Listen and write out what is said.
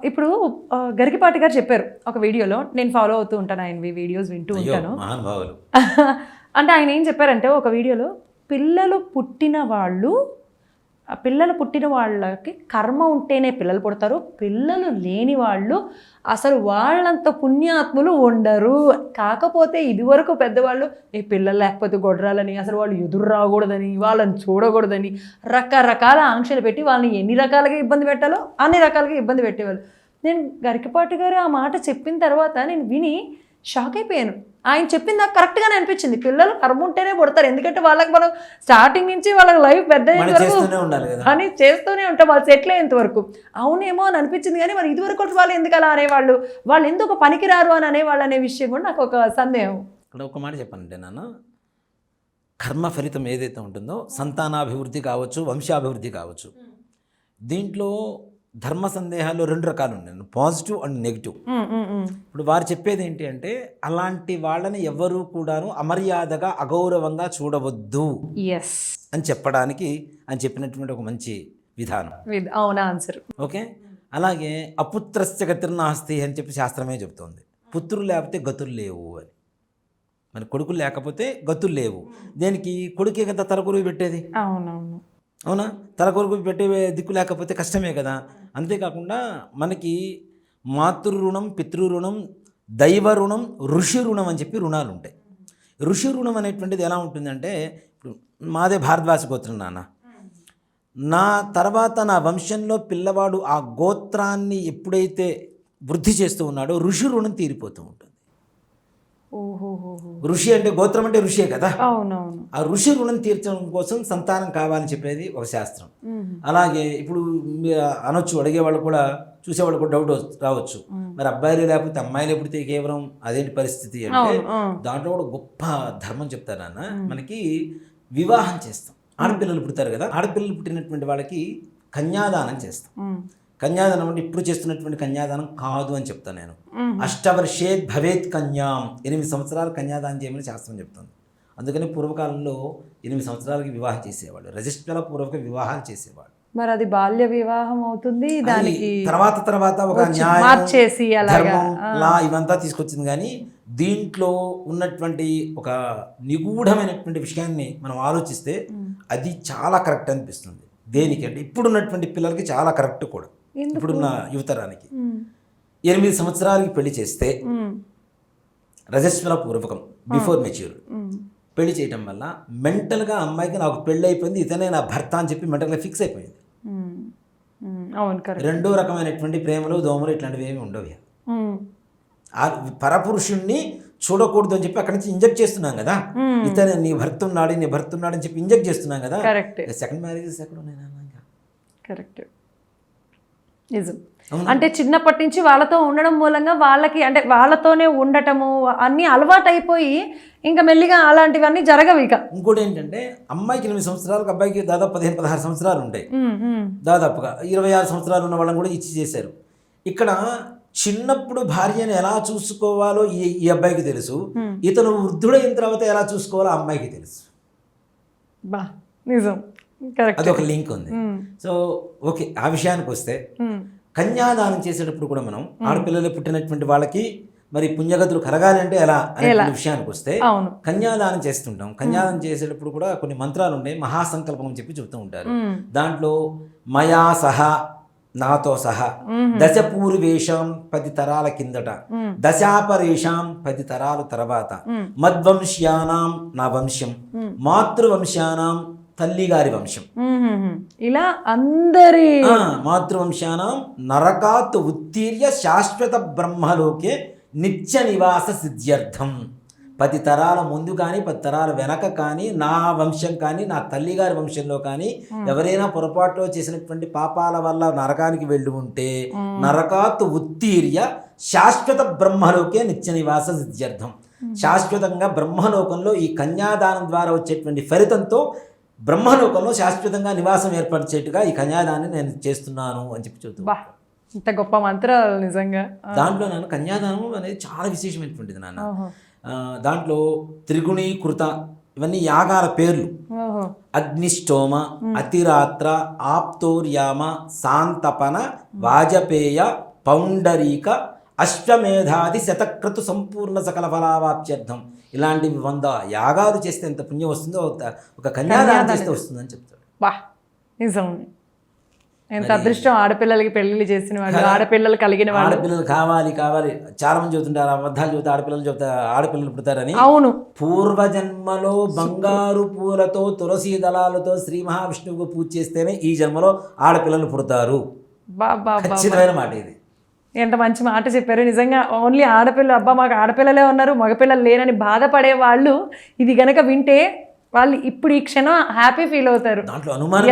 ఇప్పుడు గరికిపాటి గారు చెప్పారు ఒక వీడియోలో నేను ఫాలో అవుతూ ఉంటాను ఆయన వీడియోస్ వింటూ ఉంటాను. అంటే ఆయన ఏం చెప్పారంటే ఒక వీడియోలో పిల్లలు పుట్టిన వాళ్ళు పిల్లలు పుట్టిన వాళ్ళకి కర్మ ఉంటేనే పిల్లలు పుడతారు. పిల్లలు లేని వాళ్ళు అసలు వాళ్ళంత పుణ్యాత్ములు ఉండరు. కాకపోతే ఇదివరకు పెద్దవాళ్ళు ఏ పిల్లలు లేకపోతే గొడ్రాలని అసలు వాళ్ళు ఎదురు రాకూడదని వాళ్ళని చూడకూడదని రకరకాల ఆంక్షలు పెట్టి వాళ్ళని ఎన్ని రకాలుగా ఇబ్బంది పెట్టాలో అన్ని రకాలుగా ఇబ్బంది పెట్టేవాళ్ళు. నేను గరికపాటి గారు ఆ మాట చెప్పిన తర్వాత నేను విని షాక్ అయిపోయాను. ఆయన చెప్పింది నాకు కరెక్ట్గానే అనిపించింది. పిల్లలు కర్మ ఉంటేనే పుడతారు. ఎందుకంటే వాళ్ళకి మనం స్టార్టింగ్ నుంచి వాళ్ళకి లైఫ్ పెద్ద వరకు చేస్తూనే ఉండాలి కదా. అని చేస్తూనే ఉంటాం. వాళ్ళు సెటిల్ అయ్యేంత వరకు. అవునేమో అని అనిపించింది కానీ మరి ఇదివరకు వాళ్ళు ఎందుకు అలా అనేవాళ్ళు? వాళ్ళు ఎందుకు పనికిరారు అని అనేవాళ్ళు అనే విషయం కూడా నాకు ఒక సందేహం. ఇక్కడ ఒక మాట చెప్పానంటే నాన్న. కర్మ ఫలితం ఏదైతే ఉంటుందో సంతానాభివృద్ధి కావచ్చు వంశాభివృద్ధి కావచ్చు. దీంట్లో ధర్మ సందేహాలు రెండు రకాలు ఉన్నాయి పాజిటివ్ అండ్ నెగిటివ్. ఇప్పుడు వారు చెప్పేది ఏంటి అంటే అలాంటి వాళ్ళని ఎవరూ కూడాను అమర్యాదగా అగౌరవంగా చూడవద్దు అని చెప్పడానికి అని చెప్పినటువంటి ఒక మంచి విధానం. అవునా ఆన్సర్ ఓకే? అలాగే అపుత్రస్య గతిర్నాస్తి అని చెప్పి శాస్త్రమే చెబుతోంది. పుత్రులు లేకపోతే గతులు లేవు అని. మరి కొడుకులు లేకపోతే గతులు లేవు. దేనికి? కొడుకే కదా తలకొరుగు పెట్టేది? అవునవును. అవునా? తల కొరకు పెట్టే దిక్కు లేకపోతే కష్టమే కదా. అంతేకాకుండా మనకి మాతృ రుణం పితృ రుణం దైవ రుణం ఋషి రుణం అని చెప్పి రుణాలు ఉంటాయి. ఋషి రుణం అనేటువంటిది ఎలా ఉంటుందంటే మాదే భారద్వాస గోత్రం నాన్న. నా తర్వాత నా వంశంలో పిల్లవాడు ఆ గోత్రాన్ని ఎప్పుడైతే వృద్ధి చేస్తూ ఉన్నాడో ఋషి రుణం తీరిపోతూ ఉంటుంది. ఋషి అంటే గోత్రం అంటే ఋషియే కదా? ఆ ఋషి రుణం తీర్చడం కోసం సంతానం కావాలని చెప్పేది ఒక శాస్త్రం. అలాగే ఇప్పుడు అనొచ్చు అడిగేవాళ్ళు కూడా చూసేవాళ్ళు కూడా డౌట్ రావచ్చు. మరి అబ్బాయిలు లేకపోతే అమ్మాయిలు పుడితే కేవలం అదేంటి పరిస్థితి అంటే. దాంట్లో కూడా గొప్ప ధర్మం చెప్తారు నాన్న. మనకి వివాహం చేస్తాం. ఆడపిల్లలు పుడతారు కదా? ఆడపిల్లలు పుట్టినటువంటి వాళ్ళకి కన్యాదానం చేస్తాం. కన్యాదానం అంటే ఇప్పుడు చేస్తున్నటువంటి కన్యాదానం కాదు అని చెప్తాను నేను. అష్టవర్షే భవేత్ కన్యాం. ఎనిమిది సంవత్సరాలు కన్యాదానం చేయమని శాస్త్రం చెప్తుంది. అందుకని పూర్వకాలంలో ఎనిమిది సంవత్సరాలకి వివాహం చేసేవాళ్ళు. రజిస్ట్రాల పూర్వక వివాహాలు చేసేవాళ్ళు. మరి అది బాల్య వివాహం అవుతుంది దానికి తర్వాత తర్వాత ఒక మార్చేసి. లా ఇవంతా తీసుకొచ్చింది. కానీ దీంట్లో ఉన్నటువంటి ఒక నిగూఢమైనటువంటి విషయాన్ని మనం ఆలోచిస్తే అది చాలా కరెక్ట్ అనిపిస్తుంది. దేనికి? అంటే ఇప్పుడున్నటువంటి పిల్లలకి చాలా కరెక్ట్ కూడా? ఇప్పుడున్న యువతరానికి. ఎనిమిది సంవత్సరాలకి పెళ్ళి చేస్తే ఉమ్, రజస్వల పూర్వకం బిఫోర్ మెచ్యూర్. పెళ్ళి చేయటం వల్ల మెంటల్గా అమ్మాయికి నాకు పెళ్ళి అయిపోయింది ఇతనే నా భర్త అని చెప్పి మెంటల్గా ఫిక్స్ అయిపోయింది. రెండో రకమైనటువంటి ప్రేమలు దోమలు ఇట్లాంటివి ఏమి ఉండవు ఆ పరపురుషుణ్ణి చూడకూడదు అని చెప్పి అక్కడి నుంచి ఇంజెక్ట్ చేస్తున్నాం కదా. ఇతను నీ భర్త ఉన్నాడు నీ భర్త ఉన్నాడు అని చెప్పి ఇంజెక్ట్ చేస్తున్నాం కదా. సెకండ్ మ్యారేజెస్ ఎక్కడ ఉన్నాయి? కరెక్ట్. నిజం? అంటే చిన్నప్పటి నుంచి వాళ్ళతో ఉండడం మూలంగా వాళ్ళకి అంటే వాళ్ళతోనే ఉండటము అన్నీ అలవాటు అయిపోయి ఇంకా మెల్లిగా అలాంటివన్నీ జరగవు ఇక. ఇంకోటి ఏంటంటే అమ్మాయికి ఎనిమిది సంవత్సరాలకు అబ్బాయికి దాదాపు పదిహేను పదహారు సంవత్సరాలు ఉంటాయి. దాదాపుగా ఇరవై ఆరు సంవత్సరాలు ఉన్న వాళ్ళని కూడా ఇచ్చి చేశారు. ఇక్కడ చిన్నప్పుడు భార్యను ఎలా చూసుకోవాలో ఈ ఈ అబ్బాయికి తెలుసు. ఇతను వృద్ధుడైన తర్వాత ఎలా చూసుకోవాలో అమ్మాయికి తెలుసు. బా నిజం. అది ఒక లింక్ ఉంది. సో ఓకే ఆ విషయానికి వస్తే కన్యాదానం చేసేటప్పుడు కూడా మనం ఆడపిల్లలు పుట్టినటువంటి వాళ్ళకి మరి పుణ్యగతులు కలగాలి అంటే ఎలా అనే విషయానికి వస్తే కన్యాదానం చేస్తుంటాం. కన్యాదానం చేసేటప్పుడు కూడా కొన్ని మంత్రాలు ఉన్నాయి మహాసంకల్పం అని చెప్పి చెబుతూ ఉంటారు. దాంట్లో మయా సహా నాతో సహా దశ పూర్వేషాం పది తరాల కిందట. దశాపరేషాం పది తరాల తర్వాత. మద్వంశ్యానాం నా వంశం మాతృవంశానాం తల్లిగారి వంశం. ఉమ్, ఉమ్, ఉమ్. ఇలా అందరి మాతృవంశానాం నరకాత్ ఉత్తీర్య శాశ్వత బ్రహ్మలోకే నిత్య నివాస సిద్ధ్యర్థం. పది తరాల ముందు కానీ పది తరాల వెనక కానీ నా వంశం కానీ నా తల్లిగారి వంశంలో కానీ ఎవరైనా పొరపాటులో చేసినటువంటి పాపాల వల్ల నరకానికి వెళ్ళి ఉంటే నరకాత్ ఉత్తీర్య శాశ్వత బ్రహ్మలోకే నిత్య నివాస సిద్ధ్యర్థం. శాశ్వతంగా బ్రహ్మలోకంలో ఈ కన్యాదానం ద్వారా వచ్చేటువంటి ఫలితంతో బ్రహ్మలోకంలో శాశ్వతంగా నివాసం ఏర్పరిచేట్టుగా ఈ కన్యాదాన్ని నేను చేస్తున్నాను అని చెప్పి చెబుతూ బా ఇంత గొప్ప మంత్రాలు నిజంగా. దాంట్లో నాన్న కన్యాదానం అనేది చాలా విశేషమైనటువంటిది నాన్న. దాంట్లో త్రిగుణీకృత ఇవన్నీ యాగాల పేర్లు. అగ్నిష్టోమ అతిరాత్ర ఆప్తోర్యామ శాంతపన వాజపేయ పౌండరీక అశ్వమేధాది శతక్రతు సంపూర్ణ సకల ఫలావాప్త్యర్థం. ఇలాంటివి వంద యాగాలు చేస్తే ఎంత పుణ్యం వస్తుందో ఒక- కన్యాదానం చేస్తే వస్తుందని చెప్తాడు. బా నిజం. ఎంత అదృష్టం ఆడపిల్లలకి పెళ్ళిళ్ళు చేసిన వాళ్ళు ఆడపిల్లలు కలిగిన వాళ్ళు. ఆడపిల్లలు కావాలి కావాలి. చాలా మంది చెబుతుంటారు అబద్ధాలు చెబుతా ఆడపిల్లలు చెబుతా ఆడపిల్లలు పుడతారని. అవును. పూర్వజన్మలో బంగారు పూలతో తులసి దళాలతో శ్రీ మహావిష్ణువుకు పూజ చేస్తేనే ఈ జన్మలో ఆడపిల్లలు పుడతారు. ఖచ్చితమైన మాట ఇది. ఎంత మంచి మాట చెప్పారు. నిజంగా ఓన్లీ ఆడపిల్ల అబ్బా మాకు ఆడపిల్లలే ఉన్నారు మగపిల్లలు లేరని బాధపడే వాళ్ళు ఇది గనక వింటే వాళ్ళు ఇప్పుడు ఈ క్షణం హ్యాపీ ఫీల్ అవుతారు. దాంట్లో అనుమానం